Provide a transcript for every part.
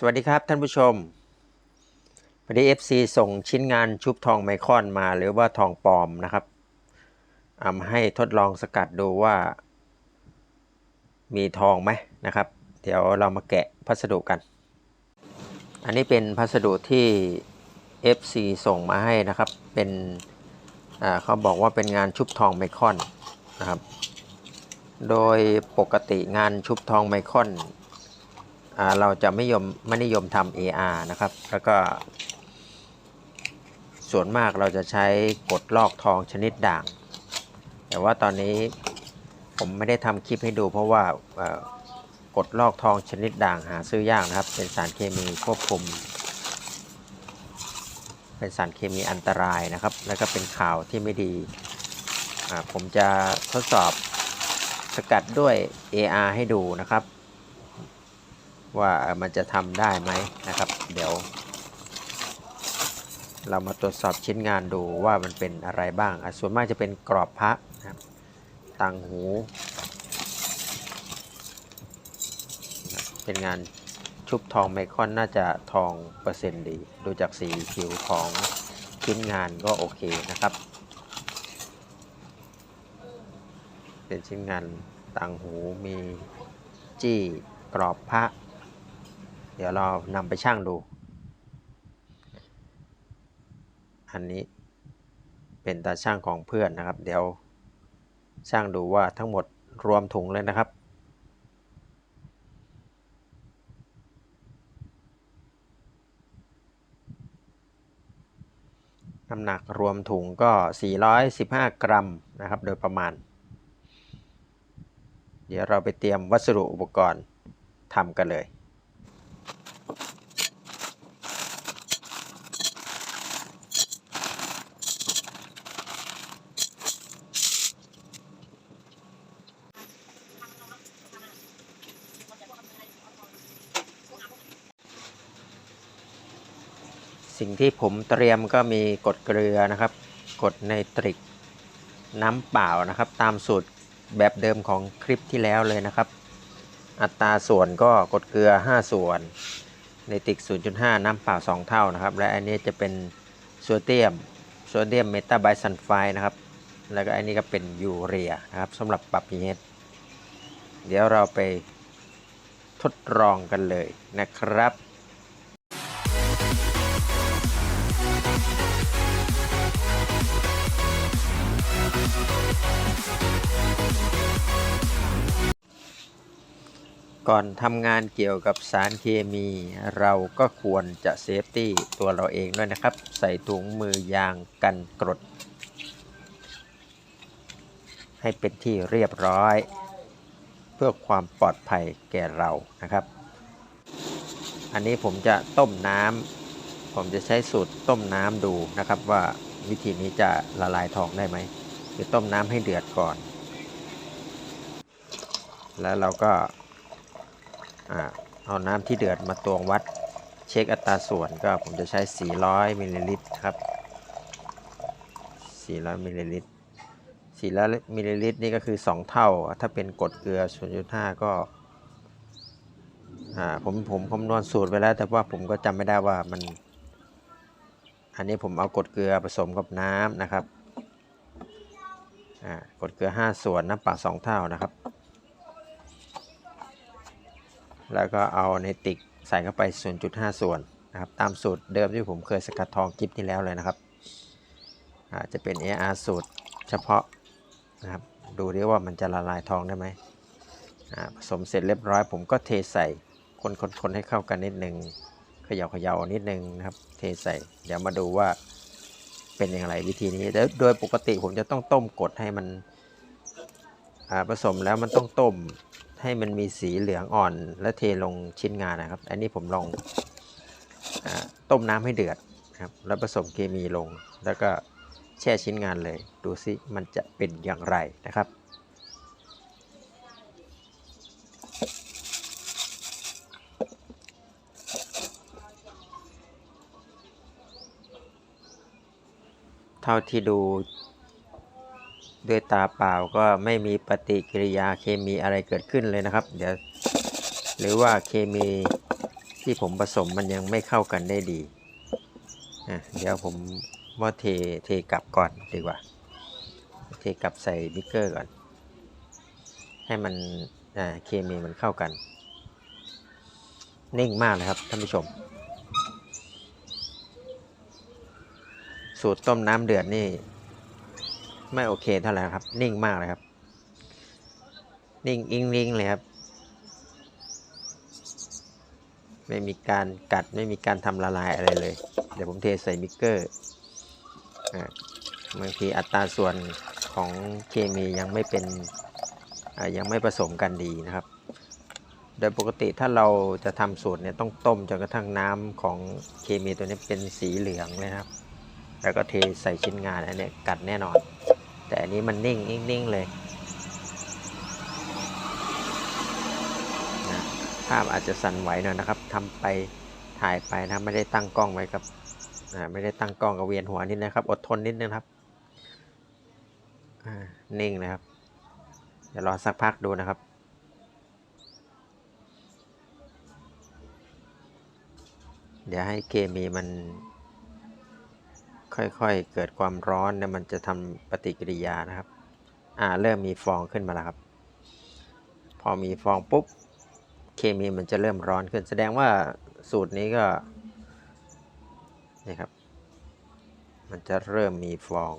สวัสดีครับท่านผู้ชมวันนี้ FC ส่งชิ้นงานชุบทองไมคอนมาหรือว่าทองปลอมนะครับเอามาให้ทดลองสกัดดูว่า มีทองไหมนะครับ เดี๋ยวเรามาแกะพัสดุกัน อันนี้เป็นพัสดุที่ FC ส่งมาให้นะครับ เป็นเขาบอกว่าเป็นงานชุบทองไมคอนนะครับ โดยปกติงานชุบทองไมคอน เราจะไม่ยมไม่นิยมทำ AR นะครับ แล้วก็ ส่วนมากเราจะใช้กดลอกทองชนิดด่าง แต่ว่าตอนนี้ผมไม่ได้ทำคลิปให้ดู เพราะว่ากดลอกทองชนิดด่างหาซื้อยากนะครับ เป็นสารเคมีควบคุม เป็นสารเคมีอันตรายนะครับ แล้วก็เป็นข่าวที่ไม่ดีผมจะทดสอบสกัดด้วย AR ให้ดูนะครับ ว่ามันจะทำได้ไหมนะครับ เดี๋ยว เรามาตรวจสอบชิ้นงานดูว่ามันเป็นอะไรบ้างส่วนมากจะเป็นกรอบพระนะครับต่างหู เป็นงานชุบทองไมคอนน่าจะทองเปอร์เซ็นต์ดี ดูจากสีผิวของชิ้นงานก็โอเคนะครับ เป็นชิ้นงานต่างหูมีจี้กรอบพระ เดี๋ยวเรานำไปช่างดู อันนี้เป็นตาช่างของเพื่อนนะครับ เดี๋ยวช่างดูว่าทั้งหมดรวมถุงเลยนะครับ น้ำหนักรวมถุงก็ 415 กรัมนะครับ โดยประมาณ เดี๋ยวเราไปเตรียมวัสดุอุปกรณ์ทำกันเลย สิ่งที่ผมเตรียมก็มีกดเกลือนะครับ กดไนตริกน้ำเปล่านะครับ ตามสูตรแบบเดิมของคลิปที่แล้วเลยนะครับ อัตราส่วนก็กดเกลือ 5 ส่วนไนตริก 0.5 น้ำเปล่า 2 เท่านะครับ และอันนี้จะเป็นโซเดียมโซเดียมเมตาไบซัลไฟด์นะครับ แล้วก็อันนี้ก็เป็นยูเรียนะครับสำหรับปรับ pH เดี๋ยวเราไปทดลองกันเลยนะครับ ก่อนทำงานเกี่ยวกับสารเคมี เราก็ควรจะเซฟตี้ตัวเราเองด้วยนะครับ ใส่ถุงมือยางกันกรด ให้เป็นที่เรียบร้อย เพื่อความปลอดภัยแก่เรานะครับ อันนี้ผมจะต้มน้ำผมจะใช้สูตรต้มน้ำดูนะครับว่าวิธีนี้จะละลายทองได้ไหมคือต้มน้ำให้เดือดก่อน แล้วเราก็ เอาน้ำที่เดือดมาตวงวัดเช็คอัตราส่วนก็ผมจะใช้ 400มิลลิลิตรครับ 400มิลลิลิตร 400มิลลิลิตรนี่ก็คือ 2 เท่า ถ้าเป็นกรดเกลือ 0.5 ก็ผมผมคำนวณสูตรไปแล้ว แต่ว่าผมก็จำไม่ได้ว่ามัน อันนี้ผมเอากดเกลือผสมกับน้ำนะครับอ่ากรดเกลือ 5 ส่วนน้ำเปล่า2 เท่านะครับ แล้วก็เอาในติกใส่เข้าไป 0.5 ส่วนนะครับตามสูตรเดิมที่ผมเคยสกัดทองกิฟที่แล้วเลยนะครับอาจะเป็น AR สูตรเฉพาะนะครับดูดิว่ามันจะละลายทองได้ไหมผสมเสร็จเรียบร้อย ผมก็เทใส่คนคนคนให้เข้ากันนิดนึงเขย่าเขย่านิดนึงนะครับ เทใส่เดี๋ยวมาดูว่าเป็นอย่างไรวิธีนี้แล้วโดยปกติผมจะต้องต้มกดให้มันผสมแล้วมันต้องต้ม ให้มันมีสีเหลืองอ่อน และเทลงชิ้นงานนะครับ อันนี้ผมลองอต้มน้ำให้เดือดครับ แล้วผสมเคมีลง แล้วก็แช่ชิ้นงานเลย ดูซิมันจะเป็นอย่างไรนะครับเท่าที่ดู ด้วยตาเปล่าก็ไม่มีปฏิกิริยาเคมีอะไรเกิดขึ้นเลยนะครับ เดี๋ยวหรือว่าเคมีที่ผมผสมมันยังไม่เข้ากันได้ดีอะเดี๋ยวผมว่าเทเทกลับก่อนดีกว่า เทกลับใส่บิ๊กเกอร์ก่อน ให้มันเคมีมันเข้ากัน นิ่งมากเลยครับท่านผู้ชม สูตรต้มน้ำเดือดนี่ ไม่โอเคเท่าไหร่ครับ นิ่งมากเลยครับ นิ่งอิงลิงเลยครับ ไม่มีการกัดไม่มีการทำละลายอะไรเลย เดี๋ยวผมเทใส่มิกเกอร์บางทีอัตราส่วนของเคมียังไม่เป็นยังไม่ผสมกันดีนะครับ โดยปกติถ้าเราจะทำสูตรเนี่ยต้องต้มจนกระทั่งน้ำของเคมีตัวนี้เป็นสีเหลืองเลยครับ แล้วก็เทใส่ชิ้นงานอันนี้กัดแน่นอน แต่อันนี้มันนิ่งนิ่งๆเลยนะภาพอาจจะสั่นไหวหน่อยนะครับทำไปถ่ายไปนะไม่ได้ตั้งกล้องไว้กับไม่ได้ตั้งกล้องกับเวียนหัวนิดนะครับ อดทนนิดนึงครับนิ่งนะครับ เดี๋ยวรอสักพักดูนะครับเดี๋ยวให้เคมีมัน ค่อยๆ เกิดความร้อนเนี่ยมันจะทำปฏิกิริยานะครับ อ่าเริ่มมีฟองขึ้นมาแล้วครับ พอมีฟองปุ๊บ เคมีมันจะเริ่มร้อนขึ้น แสดงว่าสูตรนี้ก็นี่ครับ มันจะเริ่มมีฟอง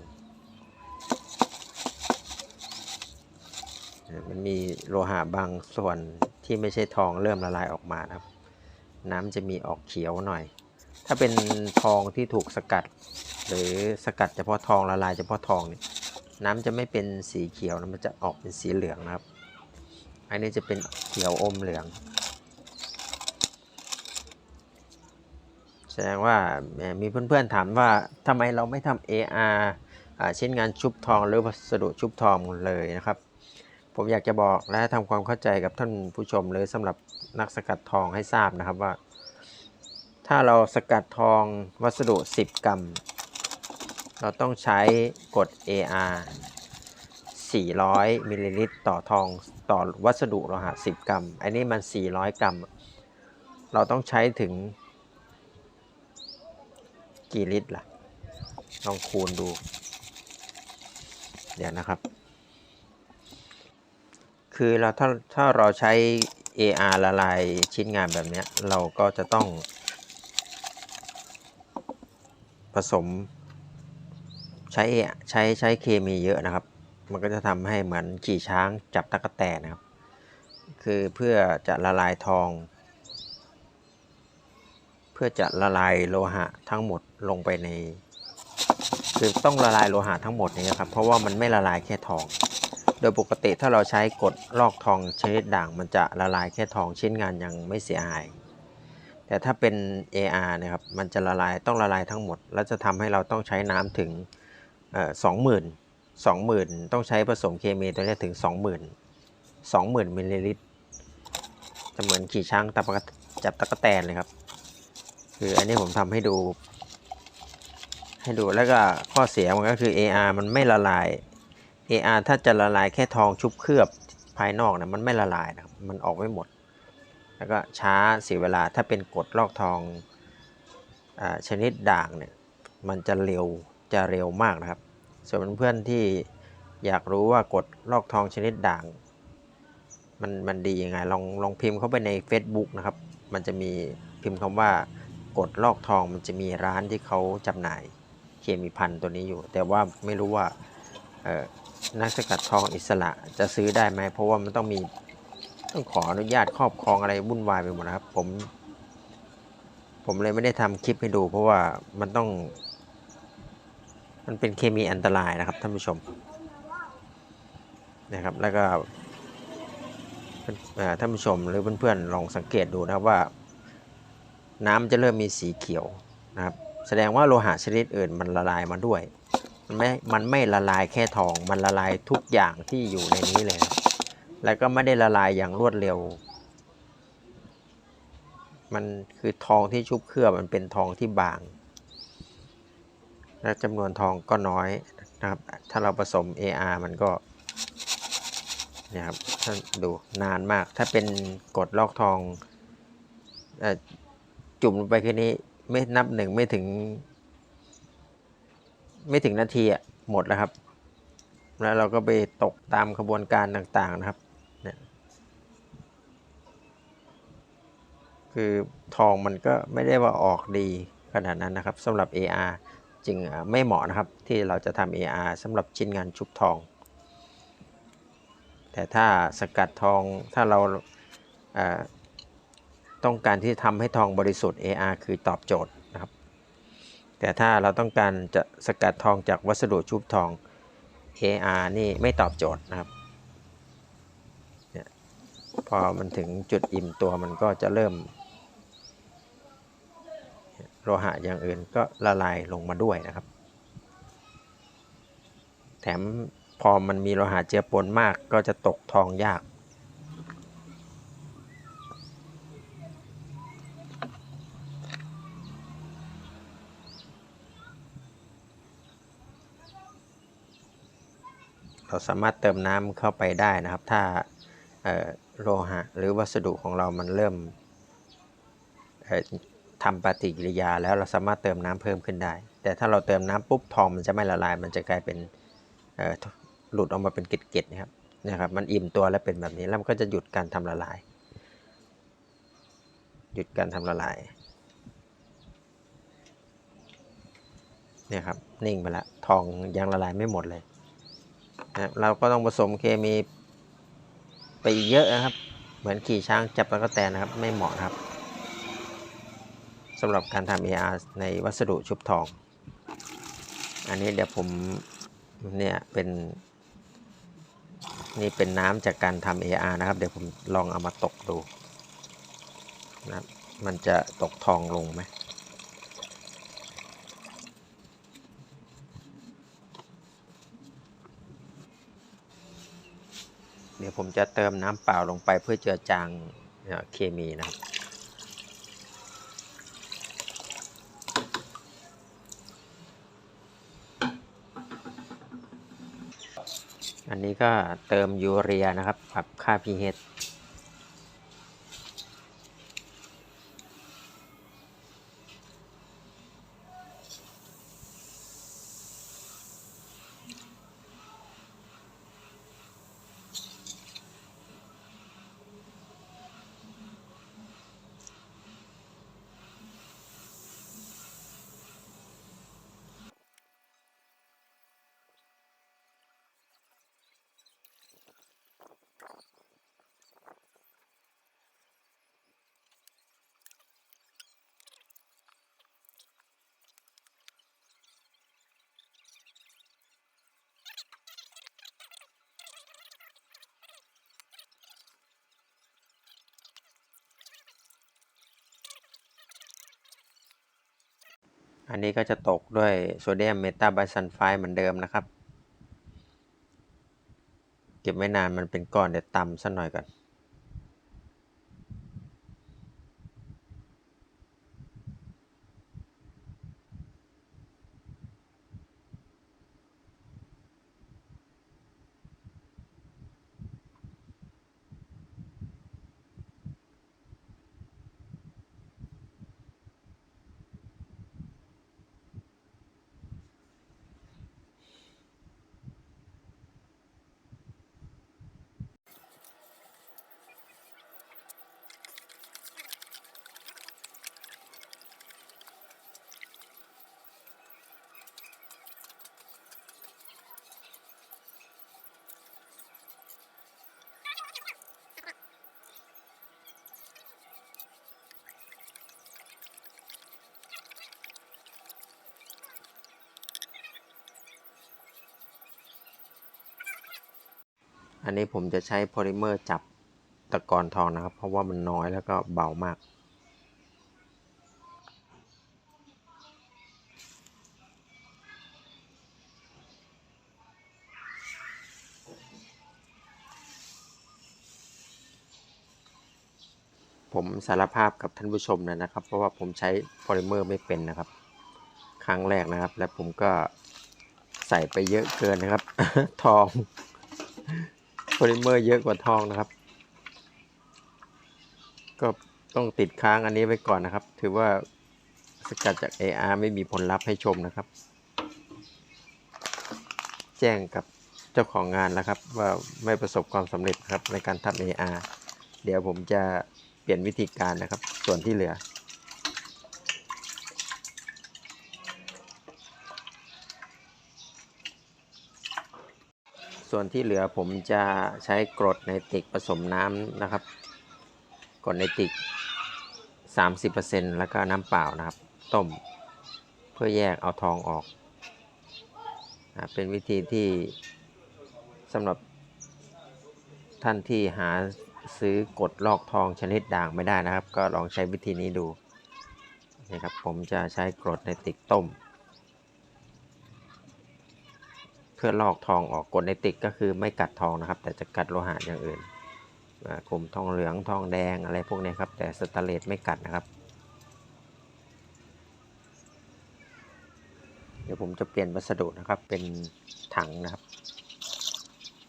เนี่ยมันมีโลหะบางส่วนที่ไม่ใช่ทองเริ่มละลายออกมาครับ น้ำจะมีออกเขียวหน่อย ถ้าเป็นทองที่ถูกสกัด หรือสกัดเฉพาะทองละลายเฉพาะทองนี่น้ำจะไม่เป็นสีเขียวนะมันจะออกเป็นสีเหลืองนะครับ อันนี้จะเป็นเขียวอมเหลือง แสดงว่ามีเพื่อนๆถามว่าทำไมเราไม่ทำ AR อ่าเช่นงานชุบทองหรือวัสดุชุบทองเลยนะครับ ผมอยากจะบอกและทำความเข้าใจกับท่านผู้ชมหรือสำหรับนักสกัดทองให้ทราบนะครับว่า ถ้าเราสกัดทองวัสดุ 10 กรัม เราต้องใช้กรด AR 400มิลลิลิตรต่อทองต่อวัสดุโลหะ10 กรัม อันนี้มัน 400 กรัม เราต้องใช้ถึง กี่ลิตรล่ะ ลองคูณดู เดี๋ยวนะครับ คือเราถ้าถ้าเราใช้ AR ละลายชิ้นงานแบบนี้ เราก็จะต้องผสม ใช้ใช้ใช้เคมีเยอะนะครับ มันก็จะทำให้เหมือนขี่ช้างจับตะกแตนนะครับ คือเพื่อจะละลายทอง เพื่อจะละลายโลหะทั้งหมดลงไปใน คือต้องละลายโลหะทั้งหมดนี้ครับ เพราะว่ามันไม่ละลายแค่ทอง โดยปกติถ้าเราใช้กดลอกทองชนิดด่าง มันจะละลายแค่ทองชิ้นงานยังไม่เสียหายแต่ถ้าเป็น AR นะครับ มันจะละลาย ต้องละลายทั้งหมด แล้วจะทำให้เราต้องใช้น้ำถึง สองหมื่นสองหมื่นต้องใช้ผสมเคมีตัวนี้ถึงสองหมื่นสองหมื่นมิลลิลิตรจะเหมือนขี่ช้างตับกะจับตะกแตนเลยครับ คืออันนี้ผมทำให้ดู ให้ดูแล้วก็ข้อเสียมันก็คือ AR มันไม่ละลาย AR ถ้าจะละลายแค่ทองชุบเคลือบภายนอกนะมันไม่ละลายนะครับมันออกไม่หมด แล้วก็ช้าเสียเวลาถ้าเป็นกดลอกทองอชนิดด่างเนี่ยมันจะเร็ว จะเร็วมากนะครับ ส่วนเพื่อนๆที่อยากรู้ว่ากดลอกทองชนิดด่าง มันมันดียังไงลองลองพิมพ์เข้าไปใน Facebook นะครับ มันจะมีพิมพ์คำว่ากดลอกทองมันจะมีร้านที่เขาจำหน่ายเคมีพันตัวนี้อยู่ แต่ว่าไม่รู้ว่านักสกัดทองอิสระจะซื้อได้ไหมเพราะว่ามันต้องมีต้องขออนุญาตครอบครองอะไรวุ่นวายไปหมดนะครับ ผม ผมเลยไม่ได้ทำคลิปให้ดู เพราะว่ามันต้อง มันเป็นเคมีอันตรายนะครับท่านผู้ชมนะครับแล้วก็ท่านผู้ชมหรือเพื่อนๆลองสังเกตดูนะครับว่า น้ำจะเริ่มมีสีเขียวนะครับแสดงว่าโลหะชนิดอื่นมันละลายมาด้วย มันไม่ มันไม่ละลายแค่ทอง มันละลายทุกอย่างที่อยู่ในนี้เลย แล้วก็ไม่ได้ละลายอย่างรวดเร็ว มันคือทองที่ชุบเคลือบมันเป็นทองที่บาง และจำนวนทองก็น้อยนะครับ ถ้าเราผสม AR มันก็เนี่ยครับท่านดูนานมาก ถ้าเป็นกดลอกทองอจุ่มลงไปแค่นี้ไม่นับหนึ่งไม่ถึง ไม่ถึงนาทีอะหมดแล้วครับ แล้วเราก็ไปตกตามขบวนการต่างๆนะครับเนี่ยคือทองมันก็ไม่ได้ว่าออกดีขนาดนั้นนะครับสำหรับ AR จึงไม่เหมาะนะครับที่เราจะทำ AR สำหรับชิ้นงานชุบทอง แต่ถ้าสกัดทองถ้าเราต้องการที่ทำให้ทองบริสุทธิ์ AR คือตอบโจทย์นะครับ แต่ถ้าเราต้องการจะสกัดทองจากวัสดุชุบทอง AR นี่ไม่ตอบโจทย์นะครับเนี่ยพอมันถึงจุดอิ่มตัวมันก็จะเริ่ม โลหะอย่างอื่นก็ละลายลงมาด้วยนะครับ แถมพอมันมีโลหะเจือปนมากก็จะตกทองยาก เราสามารถเติมน้ำเข้าไปได้นะครับ ถ้าโลหะหรือวัสดุของเรามันเริ่ม ทำปฏิกิริยาแล้วเราสามารถเติมน้ำเพิ่มขึ้นได้ แต่ถ้าเราเติมน้ำปุ๊บทองมันจะไม่ละลาย มันจะกลายเป็นหลุดออกมาเป็นเกล็ดๆนะครับนะครับมันอิ่มตัวแล้วเป็นแบบนี้แล้วมันก็จะหยุดการทำละลาย หยุดการทำละลายเนี่ยครับนิ่งไปละทองยังละลายไม่หมดเลยนะเราก็ต้องผสมเคมีไปอีกเยอะนะครับ เหมือนขี่ช้างจับตะกแตนนะครับ ไม่เหมาะครับ สำหรับการทำ AR ในวัสดุชุบทอง อันนี้เดี๋ยวผมเนี่ยเป็น นี่เป็นน้ำจากการทำ AR นะครับ เดี๋ยวผมลองเอามาตกดูนะครับมันจะตกทองลงไหมเดี๋ยวผมจะเติมน้ำเปล่าลงไปเพื่อเจือจางเคมีนะครับ นนี้ก็เติมยูเรียนะครับ ปรับค่า pH อันนี้ก็จะตกด้วยโซเดียมเมตาไบซันไฟด์เหมือนเดิมนะครับ เก็บไม่นานมันเป็นก้อนเดี๋ยวตำสักหน่อยก่อน อันนี้ผมจะใช้โพลิเมอร์จับตะกอนทองนะครับ เพราะว่ามันน้อยแล้วก็เบามาก ผมสารภาพกับท่านผู้ชมเลยนะครับ เพราะว่าผมใช้โพลิเมอร์ไม่เป็นนะครับ ครั้งแรกนะครับ และผมก็ใส่ไปเยอะเกินนะครับ ทอง โพลิเมอร์เยอะกว่าทองนะครับ ก็ต้องติดค้างอันนี้ไว้ก่อนนะครับ ถือว่าสกัดจาก AR ไม่มีผลลัพธ์ให้ชมนะครับ แจ้งกับเจ้าของงานแล้วครับ ว่าไม่ประสบความสำเร็จครับในการทำ AR เดี๋ยวผมจะเปลี่ยนวิธีการนะครับ ส่วนที่เหลือ ส่วนที่เหลือผมจะใช้กรดในติกผสมน้ำนะครับ กรดในติก 30%แล้วก็น้ำเปล่านะครับ ต้มเพื่อแยกเอาทองออก เป็นวิธีที่สำหรับท่านที่หาซื้อกดลอกทองชนิดด่างไม่ได้นะครับ ก็ลองใช้วิธีนี้ดูนะครับผมจะใช้กรดในติกต้ม เพื่อลอกทองออกกรดในติกก็คือไม่กัดทองนะครับ แต่จะกัดโลหะอย่างอื่นกลุ่มทองเหลืองทองแดงอะไรพวกนี้ครับ แต่สแตเลสไม่กัดนะครับ เดี๋ยวผมจะเปลี่ยนวัสดุนะครับเป็นถังนะครับ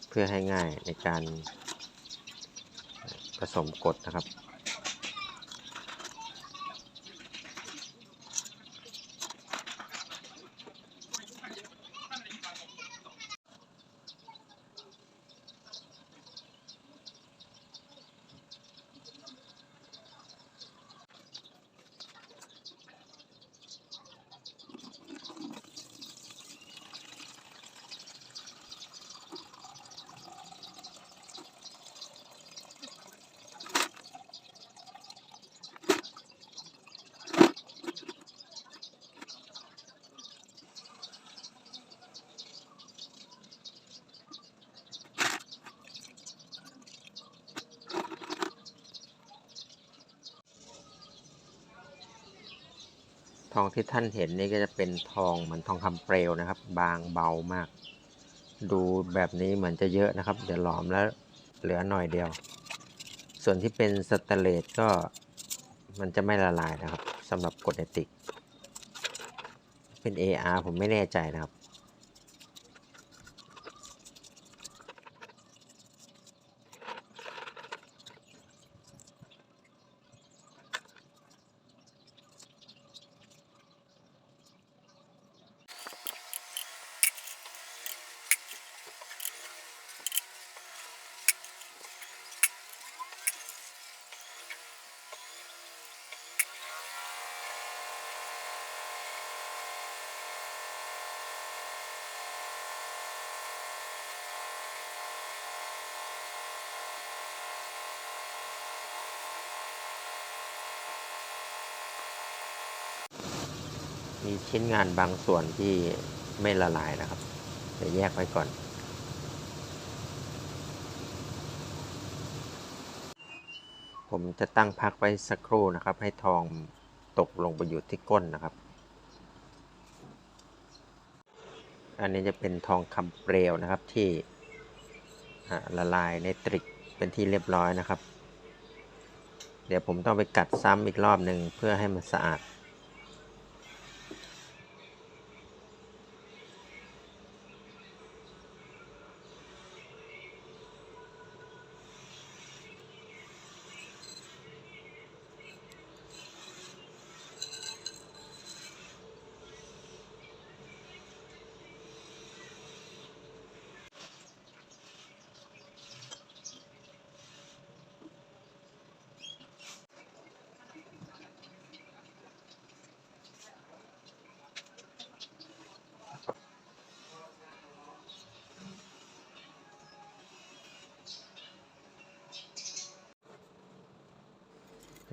เพื่อให้ง่ายในการผสมกดนะครับ ทองที่ท่านเห็นนี่ก็จะเป็นทองเหมือนทองคำเปลวนะครับ บางเบามาก ดูแบบนี้เหมือนจะเยอะนะครับ เดี๋ยวหลอมแล้วเหลือหน่อยเดียว ส่วนที่เป็นสเตเลสก็มันจะไม่ละลายนะครับสำหรับกดเอติก เป็น AR ผมไม่แน่ใจนะครับ มีชิ้นงานบางส่วนที่ไม่ละลายนะครับเดี๋ยวแยกไว้ก่อน ผมจะตั้งพักไว้สักครู่นะครับ ให้ทองตกลงไปอยู่ที่ก้นนะครับ อันนี้จะเป็นทองคำเปลวนะครับที่ละลายในตริกเป็นที่เรียบร้อยนะครับ เดี๋ยวผมต้องไปกัดซ้ำอีกรอบหนึ่งเพื่อให้มันสะอาด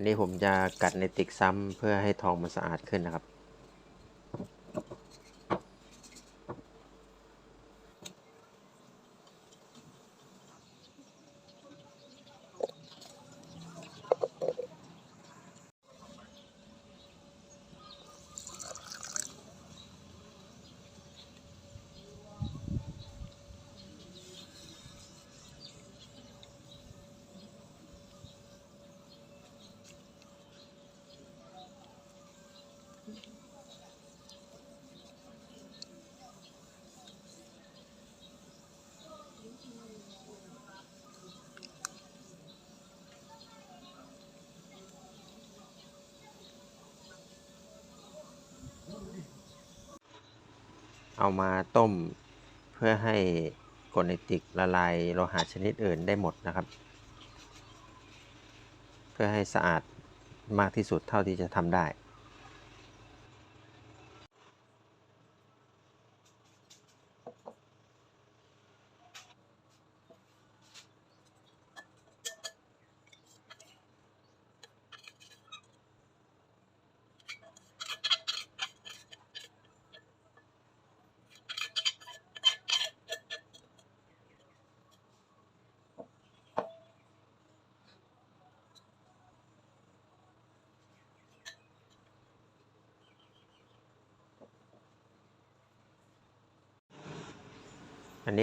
นี้ผมจะกัดในติกซ้ำเพื่อให้ทองมันสะอาดขึ้นนะครับ เอามาต้มเพื่อให้กรดไนติกละลายโลหะชนิดอื่นได้หมดนะครับ เพื่อให้สะอาดมากที่สุดเท่าที่จะทำได้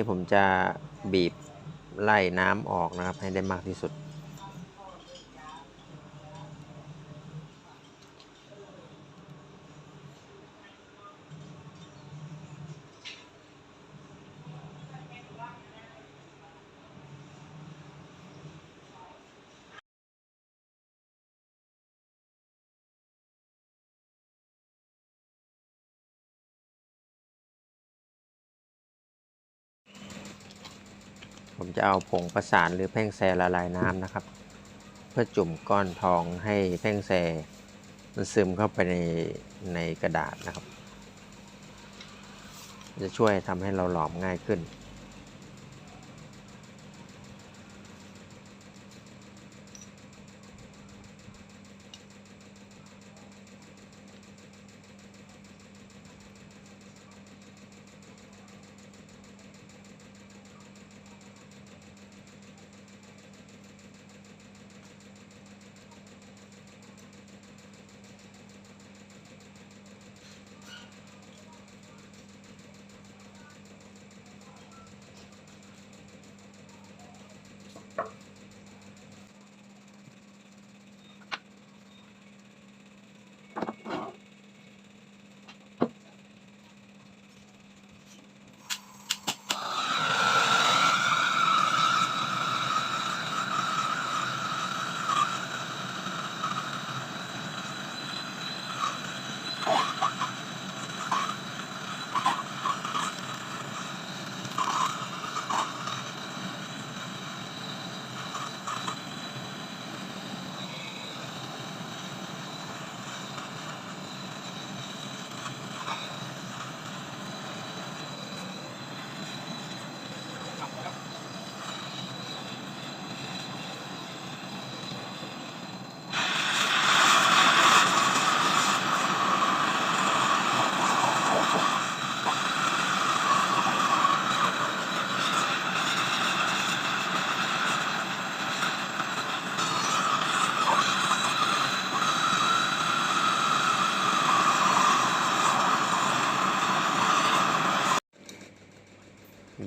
ผมจะบีบไล่น้ำออกนะครับ ให้ได้มากที่สุด เอาผงประสานหรือแพ่งแซละลายน้ำนะครับ เพื่อจุ่มก้อนทองให้แพ่งแซมันซึมเข้าไปในในกระดาษนะครับ จะช่วยทำให้เราหลอมง่ายขึ้น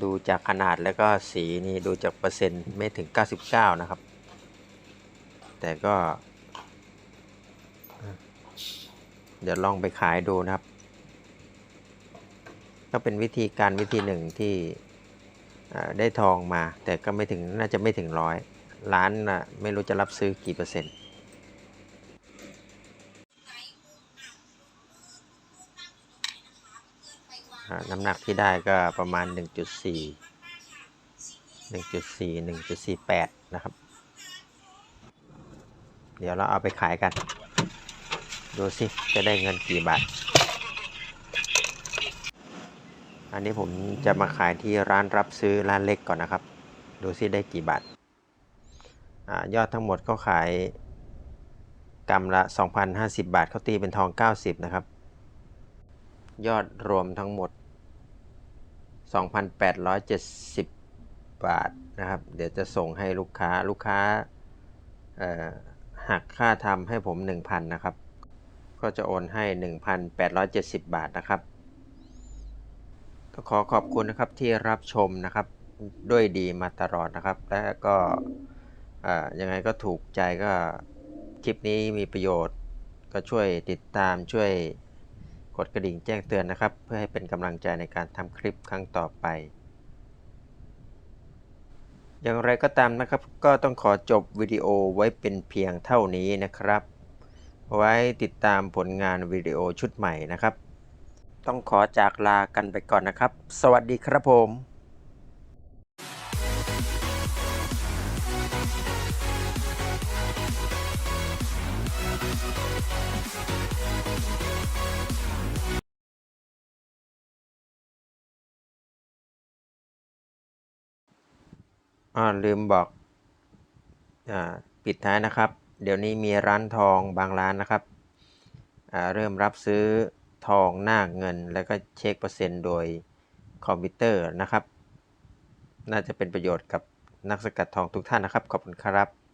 ดูจากขนาดแล้วก็สีนี่ดูจากเปอร์เซ็นต์ไม่ถึง 99 นะครับ แต่ก็ เดี๋ยวลองไปขายดูนะครับ ก็เป็นวิธีการวิธีหนึ่งที่ได้ทองมา แต่ก็ไม่ถึงน่าจะไม่ถึงร้อยล้านนะไม่รู้จะรับซื้อกี่เปอร์เซ็นต์ น้ำหนักที่ได้ก็ประมาณ 1.4 1.4 1.48 นะครับ เดี๋ยวเราเอาไปขายกัน ดูสิ จะได้เงินกี่บาท อันนี้ผมจะมาขายที่ร้านรับซื้อร้านเล็กก่อนนะครับ ดูสิได้กี่บาทอายอดทั้งหมดก็ขายกำละ 2,050 บาทเขาตีเป็นทอง 90 นะครับ ยอดรวมทั้งหมด 2,870 บาทนะครับ เดี๋ยวจะส่งให้ลูกค้าลูกค้าหักค่าทำให้ผม 1,000 นะครับ ก็จะโอนให้ 1,870 บาทนะครับก็ขอขอบคุณนะครับที่รับชมนะครับด้วยดีมาตลอดนะครับ และก็ยังไงก็ถูกใจก็คลิปนี้มีประโยชน์ ก็ช่วยติดตามช่วย กดกระดิ่งแจ้งเตือนนะครับ เพื่อให้เป็นกำลังใจในการทำคลิปครั้งต่อไป อย่างไรก็ตามนะครับ ก็ต้องขอจบวิดีโอไว้เป็นเพียงเท่านี้นะครับ ไว้ติดตามผลงานวิดีโอชุดใหม่นะครับ ต้องขอจากลากันไปก่อนนะครับ สวัสดีครับผม อ่าลืมบอกอ่าปิดท้ายนะครับ เดี๋ยวนี้มีร้านทองบางร้านนะครับอ่าเริ่มรับซื้อทองหน้าเงิน แล้วก็เช็คเปอร์เซ็นต์โดยคอมพิวเตอร์นะครับ น่าจะเป็นประโยชน์กับนักสกัดทองทุกท่านนะครับ ขอบคุณครับ